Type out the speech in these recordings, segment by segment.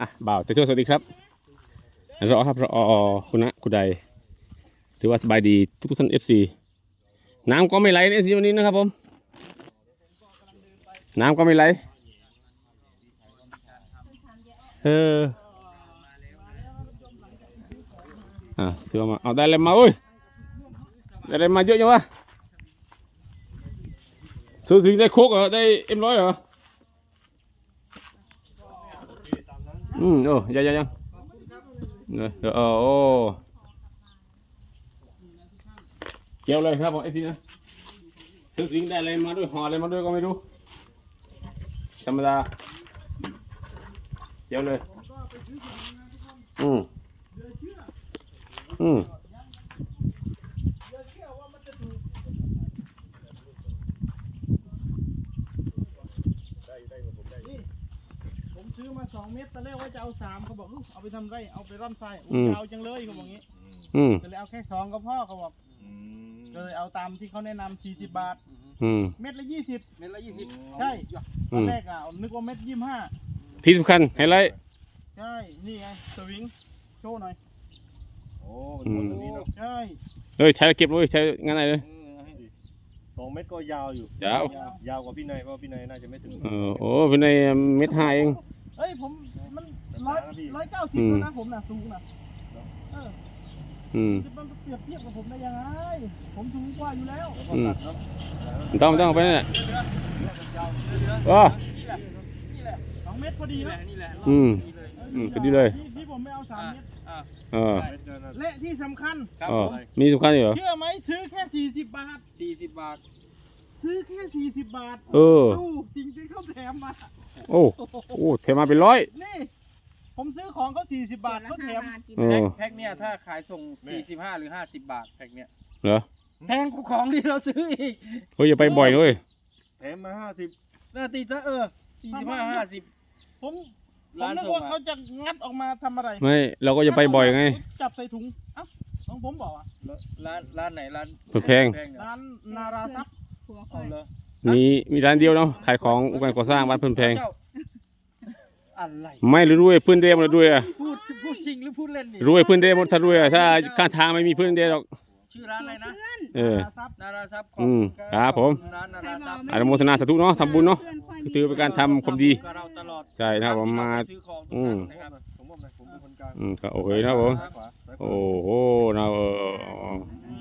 อะบ่าวแต่ช่วสวัสดีครับรอครับรอคุณนะคุณใดถือว่าสบายดีทุกท่านเอฟซีน้ำก็ไม่ไหลในซีวันนี้นะครับผม น้ำก็ไม่ไหลเอออะถือว่ามาเอาได้อะไรมาเอ้ยได้อะไรมาเยอะจังวะซื้อสิงได้โคกเหรอได้เอ็มร้อยเหรอ อืมโอ้ยังยังยังเออเออโอ้เกี่ยวเลยครับผมไอ้ทีนะซื้อสิงได้อะไรมาด้วยห่ออะไรมาด้วยก็ไม่รู้ธรรมดาเกี่ยวเลย อืมอืมผม ซื้อมาสองเม็ดตอนแรกว่าจะเอาสามเขาบอกอุ๊ยเอาไปทำไรเอาไปร่อนไส้อุ๊ยจะเอาจังเลยเขาบอกงี้อืม ก็เลยเอาแค่สองก็พ่อเขาบอกก็เลยเอาตามที่เขาแนะนำสี่สิบบาท อืม เม็ดละยี่สิบเม็ดละยี่สิบใช่ตอือนม แรกอะนึกว่าเม็ดยี่สิบห้าที่สำคัญไฮไลท์ ใช่นี่ไงสวิงโชว์หน่อยโอ้อืมตัวนี้เนาะใช่ เฮ้ย ใช้แล้วเก็บเลยใช้งานไหนเลยเออให้ สองเมตรก็ยาวอยู่ยาวยาวกว่าพี่นายเพราะว่าพี่นายน่าจะไม่ถึงเออโอ้เป็นในเม็ดห้าเองเอ้ยผมมันร้อยนะพี่ร้อยเก้าสิบอืมแล้วนะผมน่ะสูงน่ะเอออืมจะมันเปรียบเทียบกับผมได้ยังไงผมสูงกว่าอยู่แล้วอืมไม่ต้องไม่ต้องไปนั่นแหละอ๋อนี่แหละนี่แหละสองเม็ดพอดีนะนี่แหละอืมเอืมพอดีเลยที่ที่ ผมไม่เอาสามเม็ดอะเออเมตรนั้นและที่สำคัญ ครับอ๋อผมมีสำคัญอยู่เหรอ เชื่อไหมซื้อแค่สี่สิบบาท สี่สิบบาท ซื้อแค่สี่สิบบาทเออ ดูจริงๆเขาแถมมาโอ้โอ้เทมาเป็นร้อยนี่ ผมซื้อของเขาสี่สิบบาทเขาแถมเอแพ็อคแพ็คเนี่ยถ้าขายส่งสี่สิบห้าหรือห้าสิบบาทแพ็คเนี่ยเหรอแพงกว่าของที่เราซื้ออีกเฮ้ยอย่าไปบ่อยเลยแถมมาห้าสิบน่าตีซะเออสี่สิบห้าห้าสิบผม ผมร้านนึกส่งว่าอะเขาจะงัดออกมาทำอะไรไม่เราก็อย่าไปบ่อยไง จับใส่ถุงเอ้าของผมบอกอะร้านร้านไหนร้านแพงเนี่ยร้านนาราซับเอาเลยมีมีร้านเดียวเนาะขายของอุปกรณ์ก่อสร้างบ้านเพิ่นแพง เจ้าอะไรไม่รวยเพื่อนเดหมดรวยอะพูดพูดจริงหรือพูดเล่นนี่รวยเพื่อนเดหมดถ้ารวยอะถ้าข้างทางไม่มีเพื่อนเดหรอก ชื่อร้านอะไรนะเออ นาราซับนาราซับขอืมครับผมร้านนาราซับอนุโมทนาสาธุเนาะทำบุญเนาะถือเป็นการ ทำความดี กับเราตลอดใช่นะครับผมมา ซื้อของอืมทุกครั้งนะครับผมบอกเลยผมเป็นคนกลางอืมก็โอเคนะครับผมซ้ายขวาซ้ายขวาโอ้โหนะเอออื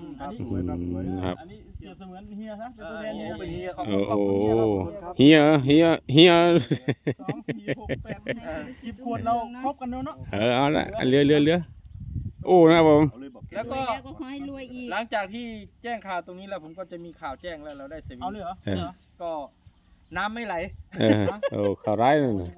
มครับอืสวยครับสวยมครับ อันนี้เปรียบเสมือนเฮียซะเป็นเอตัวอแทนเฮียเป็นเฮียขอบโอ้คุณขอบโหคุณเฮียครับเฮียเฮียเฮียสองสี่หกแปดสิบขวดเราครบกันแล้วเนาะเออเอาละเรือเรือเรือ โอ้นะครับผม เอาเลยบอกแล้วก็แล้วก็ขอให้รวยอีกหลังจากที่แจ้งข่าวตรงนี้แล้วผมก็จะมีข่าวแจ้งแล้วเราได้เซวิเอาเลยเหรอเออ เหรอก็น้ำไม่ไหลเออโอ้ข่าวร้ายนั่นน่ะ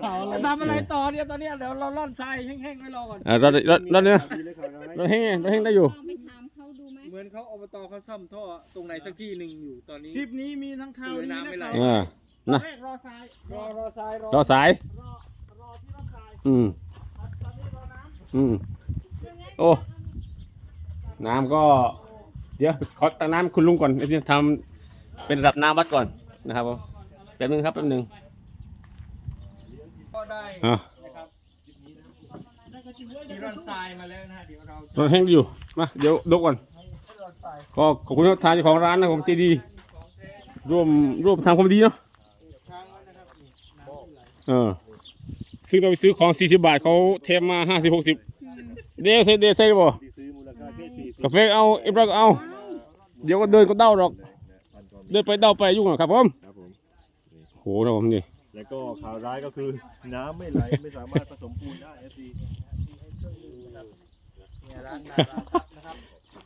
ข่าวอะไรจะทำอะไรต่อเนี่ยตอนเนี้ยเดี๋ยวเราล่อนทรายแห้งๆไว้รอก่อน อะรถรถรถเนี่ยดีเลยครับรถแห้งรถแห้งได้อยู่ ลองไปถามเขาดูไหมเหมือนเขาอบตเขาซ่อมท่อตรงไหนสักที่หนึ่งอยู่ตอนนี้ คลิปนี้มีทั้งข่าวดีน้ำไม่ไหลและข่าวอ่าตอนะนแรกรอทรายรอรอทรายรอรอสาย รอรอที่รอทรายอืมครับตอนนี้รอน้อืม โอ้น้ำก็ เดี๋ยวขอตักน้ำคุณลุงก่อนไอ้ที่ทำเป็นระดับน้ำวัดก่อนนะครับผมแป๊บนึงครับแป๊บนึงก็ได้อะนะครับมีร่อนทรายมาแล้วนะฮะเดี๋ยวเราจะรถแห้งอยู่มาเดี๋ยวดกก่อนร่อนทรายก็ขอบคุณทางเจ้าของร้านนะผมใจดี ร่วมร่วมทำความดีเนาะค้างไว้นะครับนี่น้ำไม่ไหลเออซึ่งเราไปซื้อของ 40 บาทเขาเทมมา 50 60 เดยวใส่เดยวใส่บ่ที่ซื้อมูลค่าแค่สี่สิบกาแฟเอาเอ็มร้อยก็เอา เดี๋ยวก็เดินก็เด้าหรอกพันกว่าเดินไปเด้าไปยุ่งหรอกครับผมครับผม โหนะผมนี่แล้วก็ข่าวร้ายก็คือน้ำไม่ไหลไม่สามารถผสมปูนได้เอฟซีเนี่ยร้านนาราซับนะครับ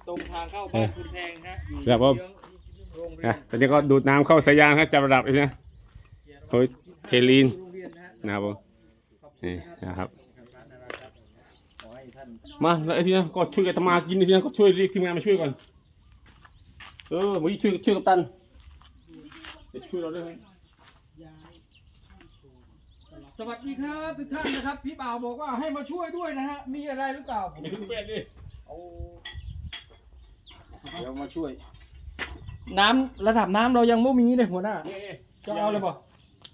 ตรงทางเข้าบ้านคุณแพงฮะอยู่ครับผมเยื้องโรงเรียนะนตอนนี้ก็ดูดน้ำเข้าสายยางครับจับระดับอีกนะ โอ้ยเทลีนโรงเรียนนะฮะนะครับผมขอบคุณนี่นะครับ นะครับ มาแล้วไอ้ที่นะก็ช่วยกันทำมากินไอ้ที่นะก็ช่วยเรียกทีมงานมาช่วยก่อน เออมาช่วยช่วยกับตันจะช่วยเราด้วยไหมสวัสดีครับทุกท่านนะครับ พี่บ่าวบอกว่าให้มาช่วยด้วยนะฮะ มีอะไรหรือเปล่าผมมีทุกเป็ดดิเอาเดี๋ยวมาช่วย น้ำระดับน้ำเรายังไม่มีเลยหัวหน้านี่จะเอาเลยบ่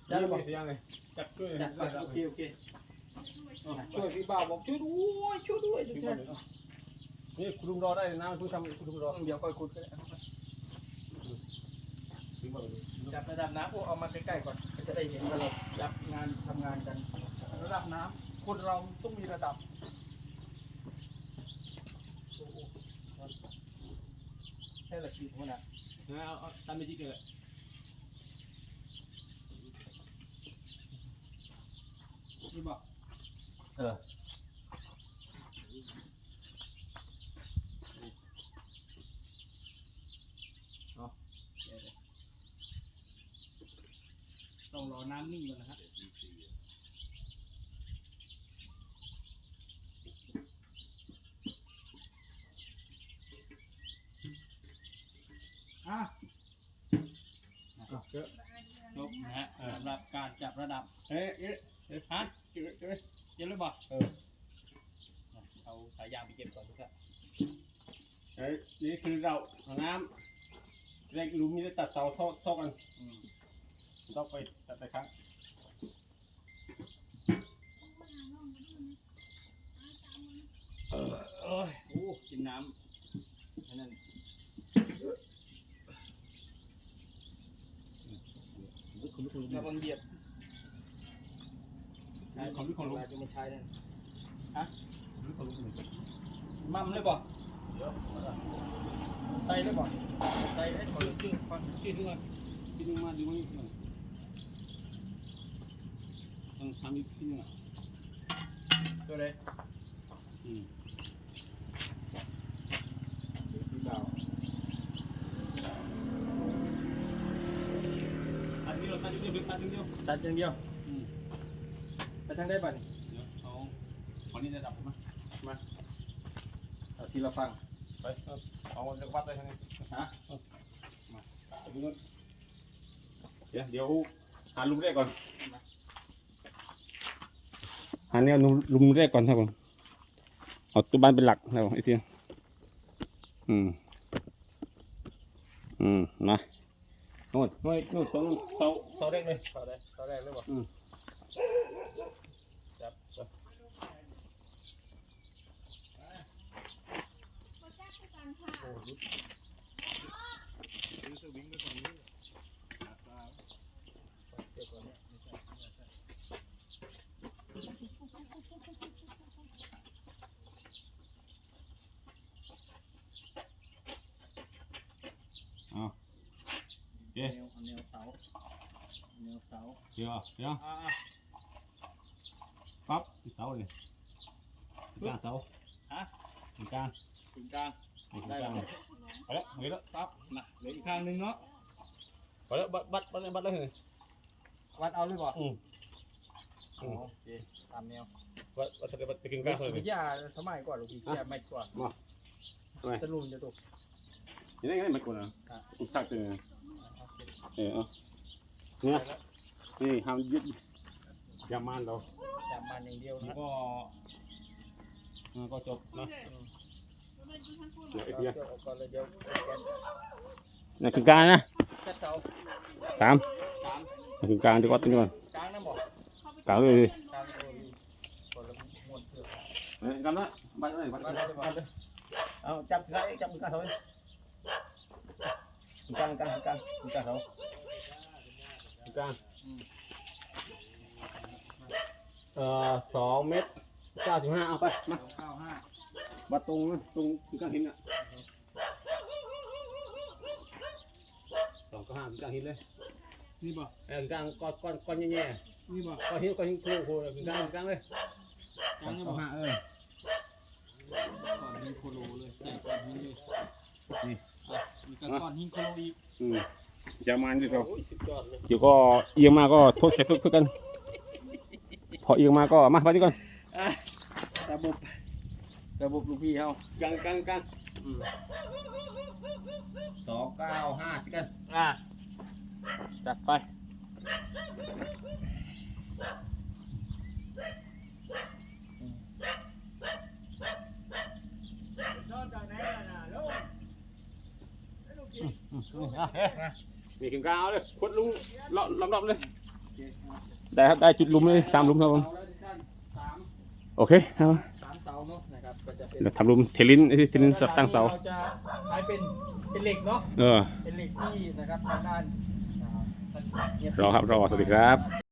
จะเอาเลยจัดช่วยจัดไปโอเคโอเค ช่วยพี่บ่าวบอกช่วยด้วยช่วยด้วยทุกท่านนี่คุณลุงรอได้น้ำเพิ่งทำคุณลุงรอเดี๋ยวค่อยคุยกันจับระดับน้ำโอ้เอามาใกล้ๆก่อนจะได้เห็นว่าเรารับงานทำงานกัน ระดับน้ำคนเราต้องมีระดับโอ้โหใช่ละขีดหัวหน้าเอาเอาตามไม่จริงเลยนี่บอก เออต้องรอน้ำนิ่งก่อนนะฮะอะจบนะฮะสำหรับการจับระดับ เอ๊ะเอ๊ะเอ๊ะฮะเอ๊ะเอ๊ะ เยังเลยบอกเออเอาสายยางไปเก็บก่อนทุกท่านเอ้ยนี่คือเราเอาน้ำแรกลุงมีแต่ตัดเสาท่อท่อกันอืมต้องไปตัดไปครั้งเออโอ้ยโอ้กินน้ำอันนั่นระวังเหยียบ ของพี่ของลุงจะมาใช้นั่นมั่มเลยบอกใส่เลยบอกใส่เลยบอกจิ้งฟังจิ้งขึ้นมาจิ้งมาดูนี่หน่อยต้องทำอีกทีนึงอะตัวเลยอืมพี่บ่าวตัดเดียวตัดเดียวตัดเดียวตัดอย่างเดียวอืมไป ทางได้ป่ะนี่เดี๋ยวเอาคนนี้จะดับมามาเอาทีละฟังไปเอาเอาเดี๋ยววัดไปทางนี้ฮะมาไปดูนู่นเดี๋ยวเดี๋ยวหาลุงแรกก่อนหาเนี่ยลุงลุงแรกก่อนครับผมเอาตัวบ้านเป็นหลักครับผมไอ้เสียงอืมอืมมาโน่นโน่นโน่นเสาเสาเสาแรกเลยต่อได้ต่อแรกเลยบอ กอืมจับเอาเดี๋แนยววแนวเสาแนวเสาเดี๋ยวเดี๋ยว อ่า ปั๊บเสาเลยกลางเสาฮะกลางถึงกลางได้ได้แล้แล้ววไปแล้วไปแล้วปั๊บมาเหลืออีกข้างหนึงเนาะไปแล้วบัดบัดบัดบัดเลยวัดเอาเลยบอกอืมโอเคตามแนวบัดบัดบัดไปกินกลางเลยพี่ยาสมัยก่อนหรือพี่ยาไม่ก่อนมาทำไม จะรุนจะถูกยังไงยังไงไม่กลัวนะชักตัวเออเอาเนี่ยนี่ห้ามยึด ยามานเราจับมันอย่างเดียวนี่นะก็มันก็จบนะเดี๋ยวไอ้เดี๋เพียยวก่อนเลยเดี๋ยวนี่คือกลางนะแค่เสาสามสามนี่คือกลางดีกว่าตัวนี้ก่อนกลางนะบอกกลางเลยดิกลางโอ้ยคนละม้วนเสือเฮ้ยกลางนะบัดเลยบัดมาเลเลยยมาเลยเอาจับกลางจับมือกลางเสาเลยกลางกลางกลางกลางเสากลาง เอ่อสองเมตรเก้าสิบห้าเอาไปมาเก้าห้าบัดตรงนะตรงคือกลางหินอะสองก็ห้าคือกลางหินเลยนี่บอกเออกลางก้อนก้อนก้อนแย่นี่บอกๆก้อนหินก้อนหินโคโคคือกลางคือกลางเลยกลางนี่บอกเออก่อนหินโคโลเลยใส่ก่อนหินเลยนี่อะมีกก้อนหินโคโลอีกอืมจะมาดิเราโอ้ยสุดยอดเลย เดี๋ยวก็เอียงมาก็โทษแค่ทุกกัน พอเอียงมาก็มาไปที่ก่อนอะระบบระบบลูกพี่เขากลางกลางกลางสองเก้าห้าที่กันอะจัดไปนี่ถึงกลางเอาเลยคดลุงรอบรอบๆเลย ได้ครับได้จุดลุมเลยสามลุมครับผมเอาแล้วทุกท่านสามโอเคครับสามเสาเนาะนะครับก็จะเป็นเดี๋ยวทำรูมเทลินเทลินสำหรับตั้งเสา เราจะใช้เป็นเป็นเหล็กเนาะเออเป็นเหล็กที่นะครับทางด้านอ่าท่านเยรอครับรอสวัสดีครับ